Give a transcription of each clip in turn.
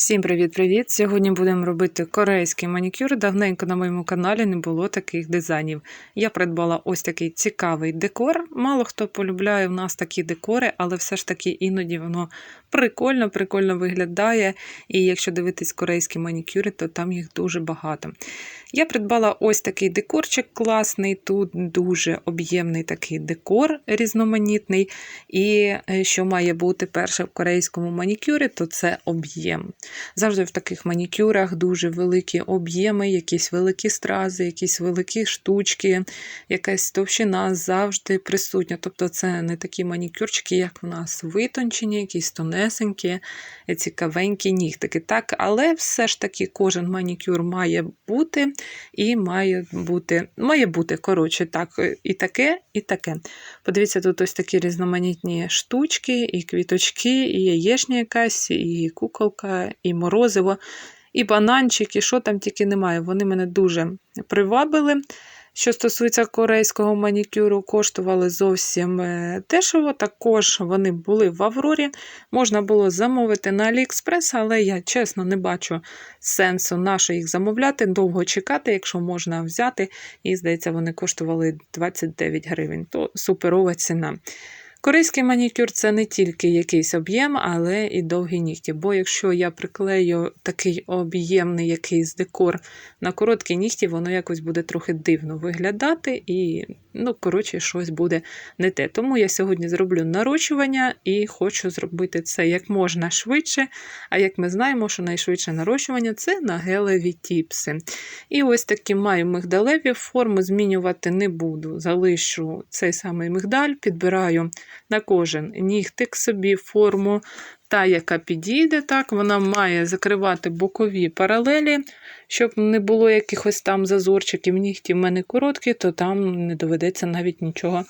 Всім привіт-привіт! Сьогодні будемо робити корейський манікюр. Давненько на моєму каналі не було таких дизайнів. Я придбала ось такий цікавий декор. Мало хто полюбляє в нас такі декори, але все ж таки іноді воно прикольно, прикольно виглядає. І якщо дивитись корейські манікюри, то там їх дуже багато. Я придбала ось такий декорчик класний. Тут дуже об'ємний такий декор різноманітний. І е, що має бути перше в корейському манікюрі, то це об'єм. Завжди в таких манікюрах дуже великі об'єми, якісь великі стрази, якісь великі штучки, якась товщина завжди присутня. Тобто це не такі манікюрчики, як в нас витончені, якісь тонесенькі, цікавенькі нігтики. Так, але все ж таки кожен манікюр має бути і має бути, має бути, коротше, так, і таке, і таке. Подивіться, тут ось такі різноманітні штучки, і квіточки, і яєчня якась, і куколка, і морозиво, і бананчик, і що там тільки немає. Вони мене дуже привабили. Що стосується корейського манікюру, коштували зовсім е, дешево. Також вони були в Аврорі. Можна було замовити на Аліекспрес, але я чесно не бачу сенсу нащо їх замовляти, довго чекати, якщо можна взяти. І, здається, вони коштували 29 гривень. То суперова ціна. Корейський манікюр це не тільки якийсь об'єм, але і довгі нігті. Бо якщо я приклею такий об'ємний якийсь декор на короткі нігті, воно якось буде трохи дивно виглядати і, ну, коротше, щось буде не те. Тому я сьогодні зроблю нарощування і хочу зробити це як можна швидше. А як ми знаємо, що найшвидше нарощування це на гелеві тіпси. І ось такі маю мигдалеві форми змінювати не буду. Залишу цей самий мигдаль, підбираю на кожен нігтик собі форму, та, яка підійде, так, вона має закривати бокові паралелі, щоб не було якихось там зазорчиків. Нігті в мене короткі, то там не доведеться навіть нічого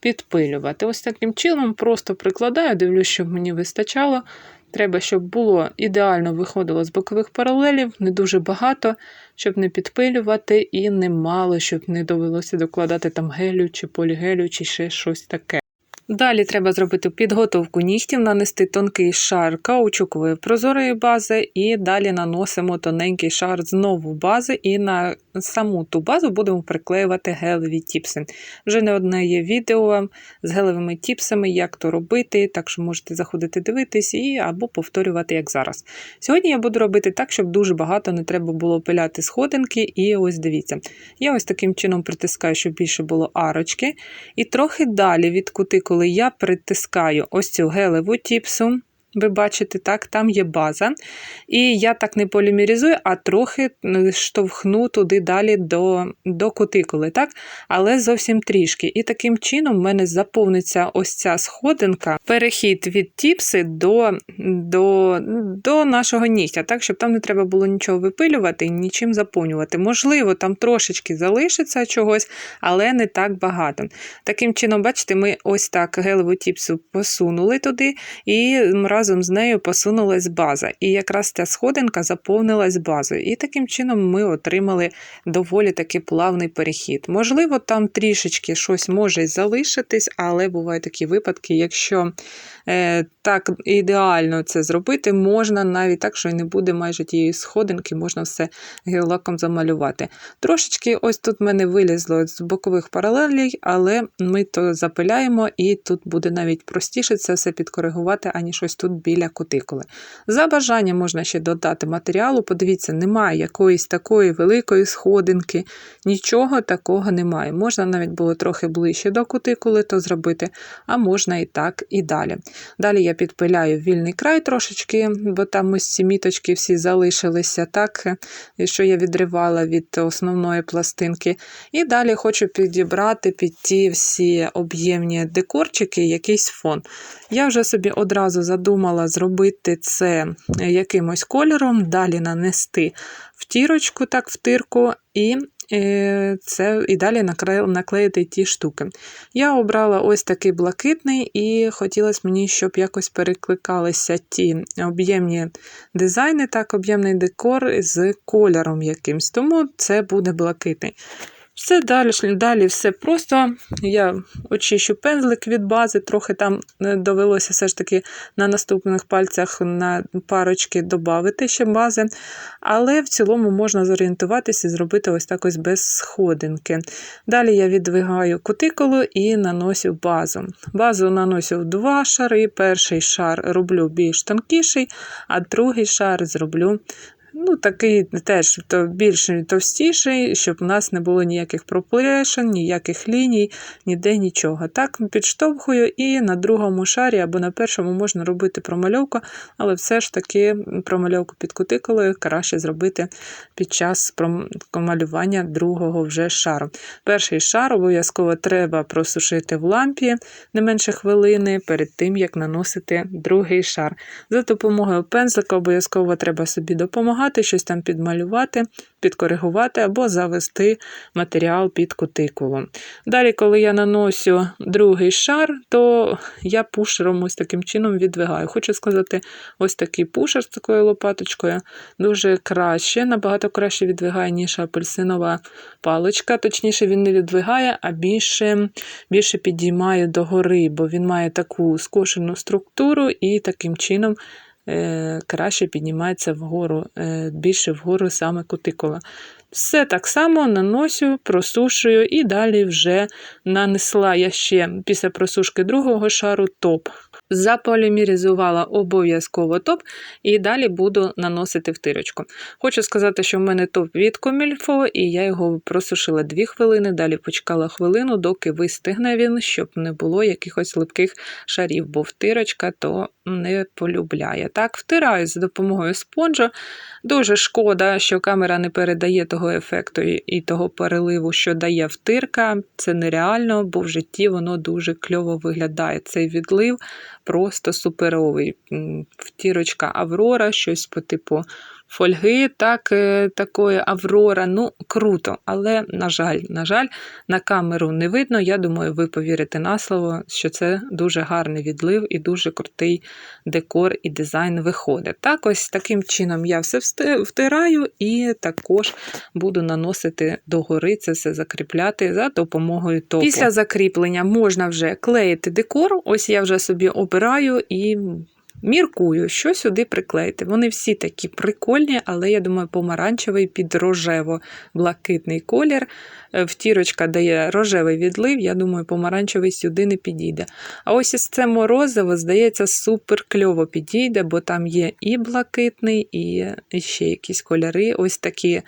підпилювати. Ось таким чином просто прикладаю, дивлюсь, щоб мені вистачало. Треба, щоб було ідеально виходило з бокових паралелів, не дуже багато, щоб не підпилювати, і не мало, щоб не довелося докладати там гелю чи полігелю, чи ще щось таке. Далі треба зробити підготовку нігтів, нанести тонкий шар каучукової прозорої бази, і далі наносимо тоненький шар знову бази, і на саму ту базу будемо приклеювати гелеві тіпси. Вже не одне є відео з гелевими тіпсами, як то робити, так що можете заходити дивитись і або повторювати, як зараз. Сьогодні я буду робити так, щоб дуже багато не треба було пиляти сходинки, і ось дивіться. Я ось таким чином притискаю, щоб більше було арочки. І трохи далі від кутикули коли я притискаю ось цю гелеву тіпсу, ви бачите, так, там є база. І я так не полімеризую, а трохи штовхну туди далі до до кутикули, так? але зовсім трішки. І таким чином в мене заповниться ось ця сходинка, перехід від тіпси до до, до нашого нігтя, так, щоб там не треба було нічого випилювати і нічим заповнювати. Можливо, там трошечки залишиться чогось, але не так багато. Таким чином, бачите, ми ось так гелеву тіпсу посунули туди і разом з нею посунулась база. І якраз ця сходинка заповнилась базою. І таким чином ми отримали доволі таки плавний перехід. Можливо, там трішечки щось може залишитись, але бувають такі випадки, якщо е, так ідеально це зробити, можна навіть так, що і не буде майже тієї сходинки, можна все гель-лаком замалювати. Трошечки ось тут в мене вилізло з бокових паралелей, але ми то запиляємо, і тут буде навіть простіше це все підкоригувати, ані щось тут біля кутикули. За бажанням можна ще додати матеріалу. Подивіться, немає якоїсь такої великої сходинки, нічого такого немає. Можна навіть було трохи ближче до кутикули то зробити, а можна і так, і далі. Далі я підпиляю вільний край трошечки, бо там ось ці міточки всі залишилися, так, що я відривала від основної пластинки. І далі хочу підібрати під ті всі об'ємні декорчики якийсь фон. Я вже собі одразу задумала зробити це якимось кольором, далі нанести втірочку, так, втирку, і е, це і далі наклеїти ті штуки. Я обрала ось такий блакитний, і хотілося мені, щоб якось перекликалися ті об'ємні дизайни, так, об'ємний декор з кольором якимсь. Тому це буде блакитний. Все далі, далі все просто. Я очищу пензлик від бази, трохи там е, довелося все ж таки на наступних пальцях на парочки додати ще бази. Але в цілому можна зорієнтуватися і зробити ось так ось без сходинки. Далі я відвигаю кутикулу і наносю базу. Базу наношу в два шари. Перший шар роблю більш тонкіший, а другий шар зроблю Ну, такий теж то більш товстіший, щоб у нас не було ніяких проплешин, ніяких ліній, ніде нічого. Так, підштовхую, і на другому шарі або на першому можна робити промальовку, але все ж таки промальовку під кутикулою краще зробити під час малювання другого вже шару. Перший шар обов'язково треба просушити в лампі не менше хвилини перед тим, як наносити другий шар. За допомогою пензлика обов'язково треба собі допомагати допомагати, щось там підмалювати, підкоригувати або завести матеріал під кутикулу. Далі, коли я наносю другий шар, то я пушером ось таким чином відвигаю. Хочу сказати, ось такий пушер з такою лопаточкою дуже краще, набагато краще відвигає, ніж апельсинова паличка. Точніше, він не відвигає, а більше більше підіймає догори, бо він має таку скошену структуру і таким чином краще піднімається вгору, е, більше вгору саме кутикула. Все так само наносю, просушую і далі вже нанесла я ще після просушки другого шару топ. Заполімеризувала обов'язково топ, і далі буду наносити втирочку. Хочу сказати, що в мене топ від комільфо, і я його просушила 2 хвилини, далі почекала хвилину, доки вистигне він, щоб не було якихось липких шарів, бо втирочка то не полюбляє. Так, втираю за допомогою спонжа. Дуже шкода, що камера не передає того ефекту і того переливу, що дає втирка. Це нереально, бо в житті воно дуже кльово виглядає. Цей відлив просто суперовий. Втірочка Аврора, щось по типу фольги, так, е, такої Аврора. Ну, круто. Але, на жаль, на жаль, на камеру не видно. Я думаю, ви повірите на слово, що це дуже гарний відлив і дуже крутий декор і дизайн виходить. Так, ось таким чином я все втираю і також буду наносити догори це все закріпляти за допомогою топу. Після закріплення можна вже клеїти декор. Ось я вже собі обираю і. Міркую, що сюди приклеїти. Вони всі такі прикольні, але я думаю, помаранчевий під рожево-блакитний колір. Е, втірочка дає рожевий відлив, я думаю, помаранчевий сюди не підійде. А ось із це морозиво, здається, супер кльово підійде, бо там є і блакитний, і ще якісь кольори. Ось такі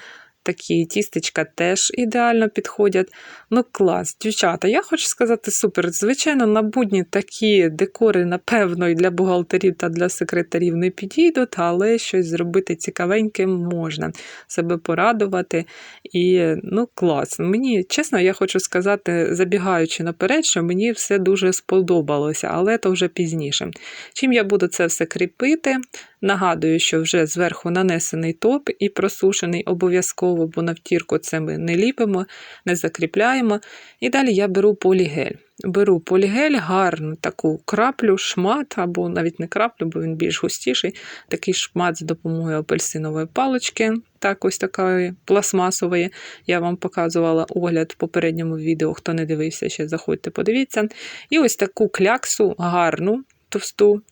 такі тістечка теж ідеально підходять. Ну, клас, дівчата, я хочу сказати супер. Звичайно, на будні такі декори, напевно, і для бухгалтерів та для секретарів не підійдуть, але щось зробити цікавеньке можна, себе порадувати. І ну, клас. Мені, чесно, я хочу сказати, забігаючи наперед, що мені все дуже сподобалося, але то вже пізніше. Чим я буду це все кріпити? Нагадую, що вже зверху нанесений топ і просушений обов'язково, бо на втірку це ми не ліпимо, не закріпляємо. І далі я беру полігель. Беру полігель, гарну таку краплю, шмат, або навіть не краплю, бо він більш густіший. Такий шмат з допомогою апельсинової палички, так ось такої пластмасової. Я вам показувала огляд в попередньому відео. Хто не дивився, ще заходьте, подивіться. І ось таку кляксу гарну, товсту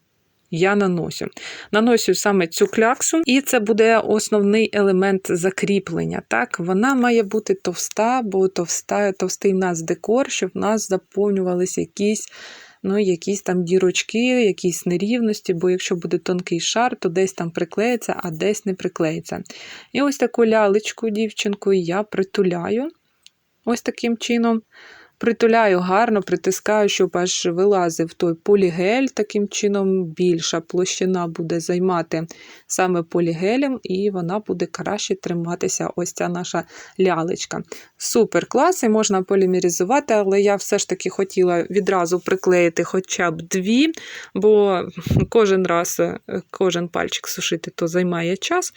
я наносю. Наносю саме цю кляксу, і це буде основний елемент закріплення. Так, Вона має бути товста, бо товста, товстий в нас декор, щоб в нас заповнювалися якісь ну, якісь там дірочки, якісь нерівності, бо якщо буде тонкий шар, то десь там приклеїться, а десь не приклеїться. І ось таку лялечку, дівчинку, я притуляю ось таким чином. Притуляю гарно, притискаю, щоб аж вилазив той полігель. Таким чином, більша площина буде займати саме полігелем, і вона буде краще триматися ось ця наша лялечка. Супер клас, і можна полімеризувати, але я все ж таки хотіла відразу приклеїти хоча б дві, бо кожен раз, кожен пальчик сушити то займає час.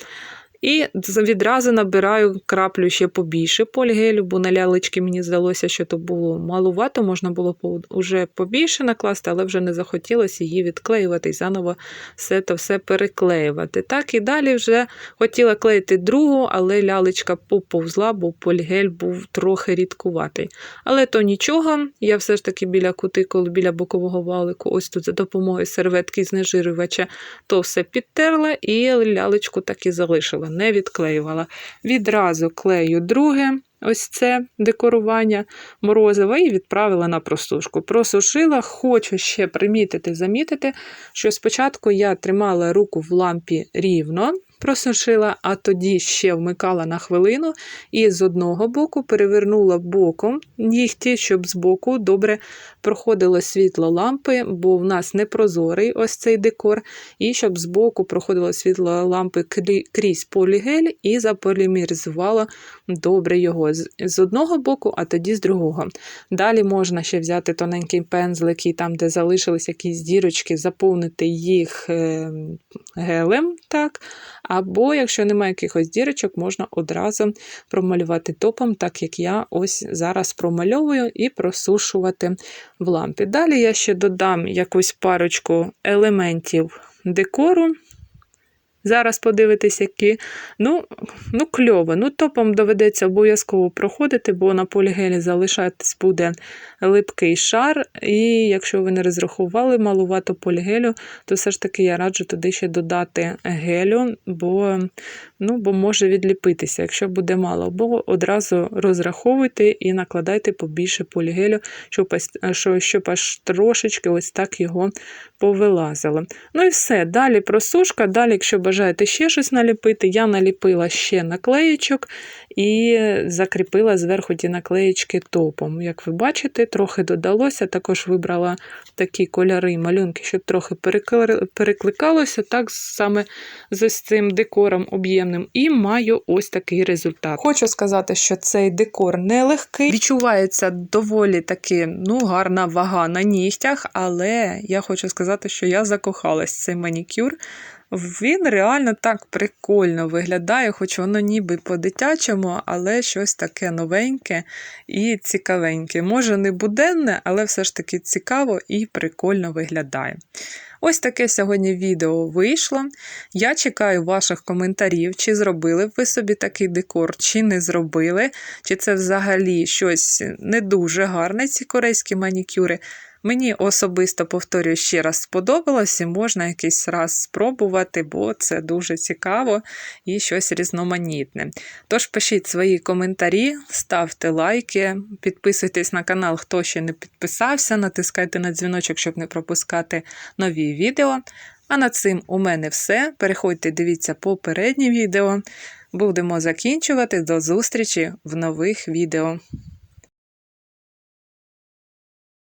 І відразу набираю краплю ще побільше полігелю, бо на лялечки мені здалося, що то було малувато, можна було уже побільше накласти, але вже не захотілося її відклеювати і заново все то все переклеювати. Так і далі вже хотіла клеїти другу, але лялечка поповзла, бо полігель був трохи рідкуватий. Але то нічого, я все ж таки біля кутикули, біля бокового валику, ось тут за допомогою серветки знежирювача, то все підтерла і лялечку так і залишила, не відклеювала. Відразу клею друге. Ось це декорування морозива і відправила на просушку. Просушила, хочу ще примітити, замітити, що спочатку я тримала руку в лампі рівно, просушила, а тоді ще вмикала на хвилину і з одного боку перевернула боком нігті, щоб з боку добре проходило світло лампи, бо в нас не прозорий ось цей декор, і щоб з боку проходило світло лампи крізь полігель і заполімеризувало добре його з, одного боку, а тоді з другого. Далі можна ще взяти тоненький пензлик і там, де залишились якісь дірочки, заповнити їх е, гелем. так. Або, якщо немає якихось дірочок, можна одразу промалювати топом, так як я ось зараз промальовую і просушувати в лампі. Далі я ще додам якусь парочку елементів декору. Зараз подивитись, які. Ну, ну кльово. Ну, топом доведеться обов'язково проходити, бо на полігелі залишатись буде липкий шар. І якщо ви не розрахували малувато полігелю, то все ж таки я раджу туди ще додати гелю, бо, ну, бо може відліпитися, якщо буде мало. Або одразу розраховуйте і накладайте побільше полігелю, щоб, щоб аж трошечки ось так його повилазило. Ну і все. Далі просушка. Далі, якщо бажаєте ще щось наліпити, я наліпила ще наклеєчок і закріпила зверху ті наклеєчки топом. Як ви бачите, трохи додалося. Також вибрала такі кольори, і малюнки, щоб трохи перекликалося, так саме з ось цим декором об'ємним. І маю ось такий результат. Хочу сказати, що цей декор нелегкий. Відчувається доволі таки ну, гарна вага на нігтях, але я хочу сказати, що я закохалась цей манікюр. Він реально так прикольно виглядає, хоч воно ніби по-дитячому, але щось таке новеньке і цікавеньке. Може, не буденне, але все ж таки цікаво і прикольно виглядає. Ось таке сьогодні відео вийшло. Я чекаю ваших коментарів, чи зробили ви собі такий декор, чи не зробили, чи це взагалі щось не дуже гарне, ці корейські манікюри. Мені особисто, повторюю, ще раз сподобалось і можна якийсь раз спробувати, бо це дуже цікаво і щось різноманітне. Тож пишіть свої коментарі, ставте лайки, підписуйтесь на канал, хто ще не підписався, натискайте на дзвіночок, щоб не пропускати нові відео. А на цим у мене все. Переходьте, дивіться попередні відео. Будемо закінчувати. До зустрічі в нових відео.